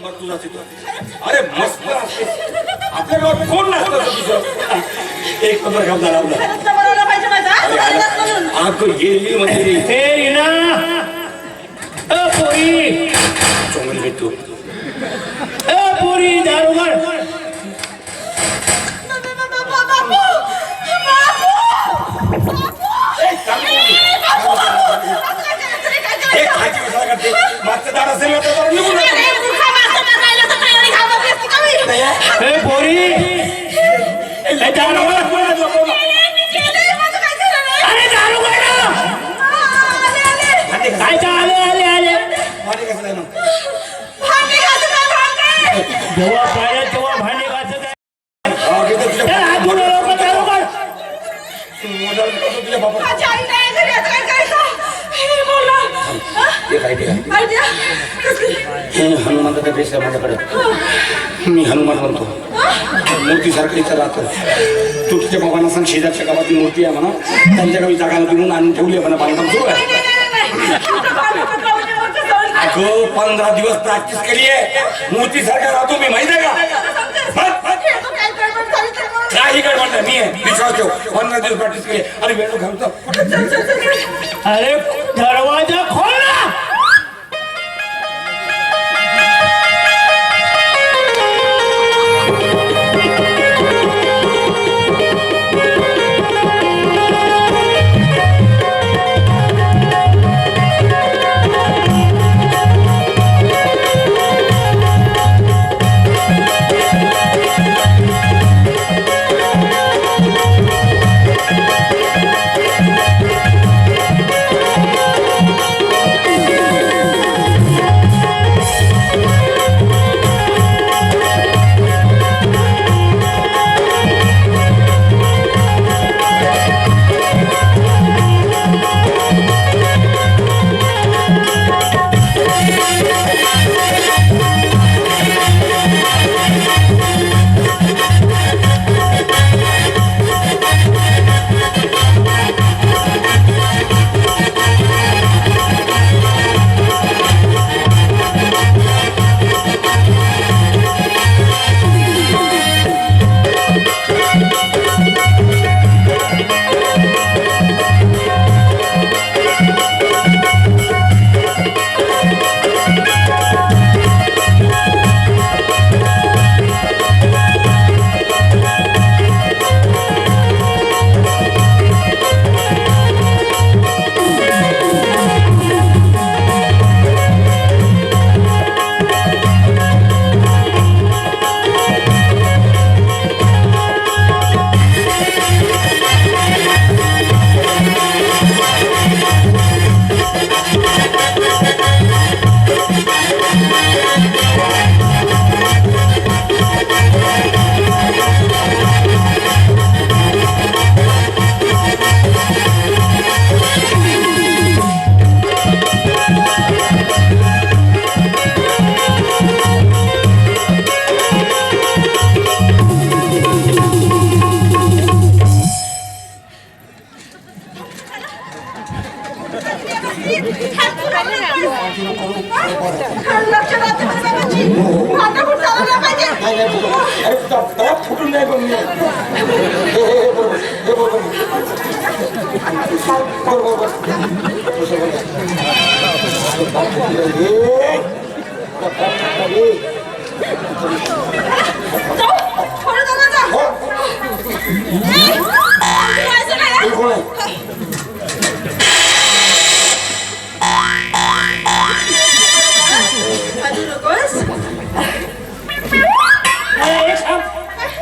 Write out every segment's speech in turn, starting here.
Number तुझा तिथं अरे मस्त असते आपल्या गावात कोण नसतं असं तुझं एक नंबर काम झाला आपला रस्ता बनवला पाहिजे माझा अरे बाजारात म्हणून. आला. आग गेली म्हणजे हे रीना अ पोरी चोंगली भेटतो अ पोरी दारोगड बाबा, बापू! बापू! बापू! हे पोरी हे दारोगड कोण आहे तुला? कोण आहे? मी गेले, माझं काय झालं रे? अरे घासा. काय का आले आले. जेव्हा पाहिजे तेव्हा भांडे आहे. हा, ए, हात लवकर? हे. हा? हे हनुमंताचा माझ्याकडे मी हनुमान म्हणतो. मूर्तीसारखं इथं राहतो. तू तुझ्या बाबांना सांग शेजारच्या गावातली मूर्ती आहे म्हणा. त्यांच्या गावी जागा घेऊन आणून ठेवली आहे म्हणा बांधकाम सुरू आहे. अगं पंधरा दिवस प्रॅक्टिस केली आहे. मूर्ती सारखा राहतो मी माहिती आहे का? काही काय गडबड मी आहे विश्वास ठेव. पंधरा दिवस प्रॅक्टिस केली अरे वेळ घालतो. अरे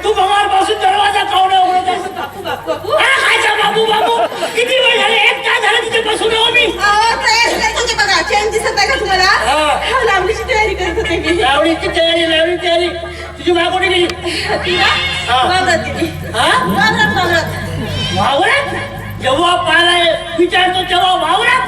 तू बघा पासून दरवाजा कावडे उघडत आहेस. बापू, बापू, बापू. हा, खायचा बाबू बाबू किती वेळ झाले एक तास अहो, तयारी करत होते बघा. चेन दिसत आहे का तुम्हाला? हा. हा, लांबणीची तयारी करत होते मी. लावणीची तयारी लावणी तयारी तुझी माय कोणी गेली हा. वावरात गेली. हा वावरात, वावरात. वावरात जेव्हा पाला विचारतो तेव्हा वावरात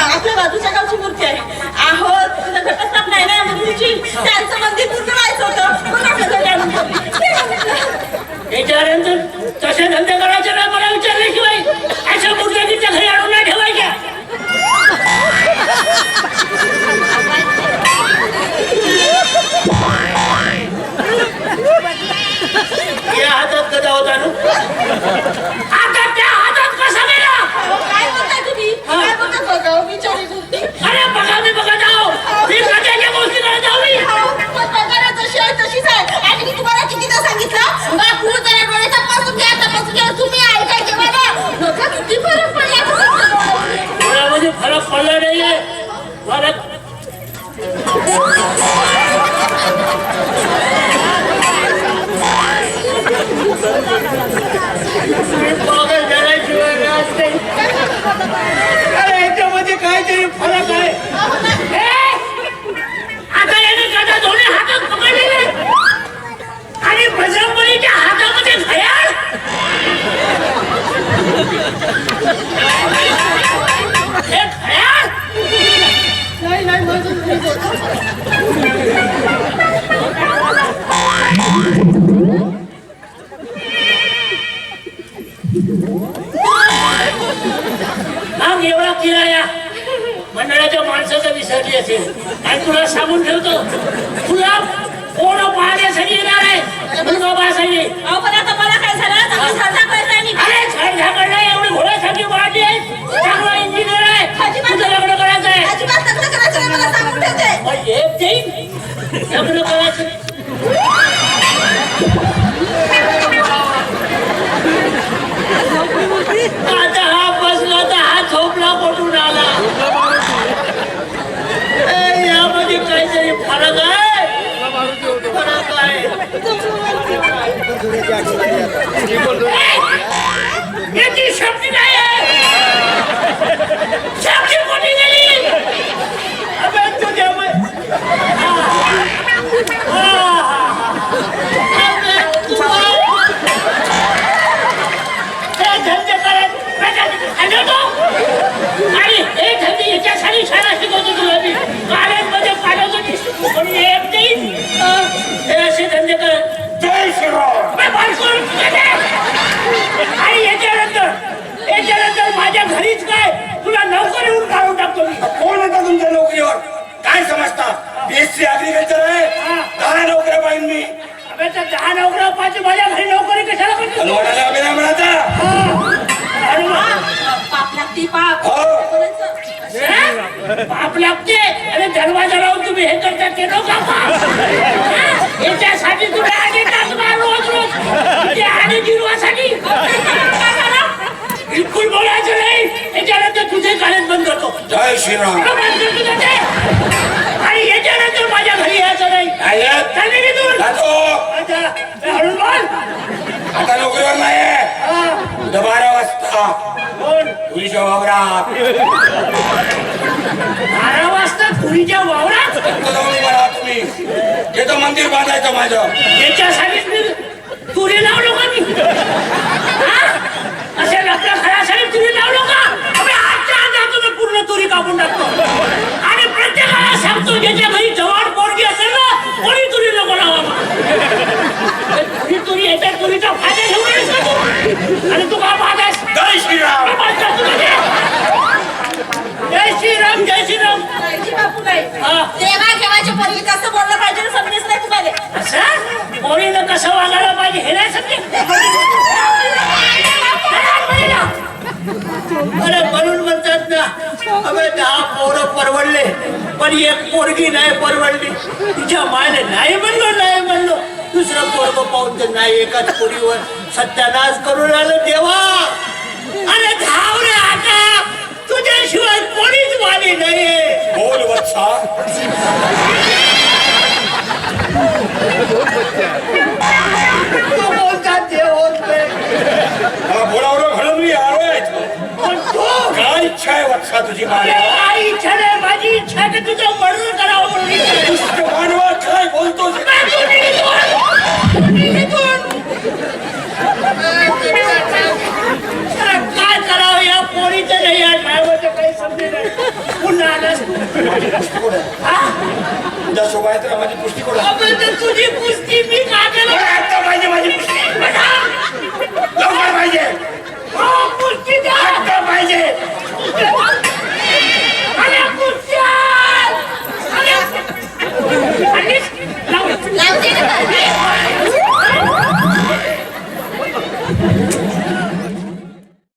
एवढा किराया मंडळाच्या माणसाचा विसरली असेल. आणि तुला सांगून ठेवतो तुला कोण पाहण्यासाठी येणार आहे? दुर्गा बाळासाठी अहो पण मला काय झालं? देईन लग्न करायचं आता हा बसला तर हा झोपला पटून यामध्ये काहीतरी फरक आहे. करतात ते लोक याच्यासाठी तुला आणतात रोज रोज? ते आणि गिरवासाठी बिलकुल बोलायचं नाही. त्याच्यानंतर तुझे गाणे बंद होतो. जय श्रीराम. आणि याच्यानंतर माझ्या घरी यायचं नाही. चालले आता नोकरीवर नाही उद्या बारा वाजता. तुझी बाबरा तुरीच्या वावरात? तुम्ही हे मंदिर बांधायचं माझं. त्याच्यासाठीच मी तुरी लावलो का मी? असे लग्न खऱ्यासाठी तुरी लावलो का? आम्ही आजच्या आज पूर्ण तुरी कापून टाकतो. आणि प्रत्येकाला सांगतो ज्याच्या घरी जवळ होळीनं कसं वागायला पाहिजे हे नाही समजे? अरे म्हणून म्हणतात ना अबे दहा पोरं परवडले पण एक पोरगी नाही परवडली. तिच्या मायने नाही म्हणलो नाही म्हणलो. दुसरं पोरग पाहून तर नाही एकाच पोरीवर सत्यानाश करून आलं देवा. उद्या शोभायात्रा माझी पुष्टी कोण तर आता पाहिजे माझी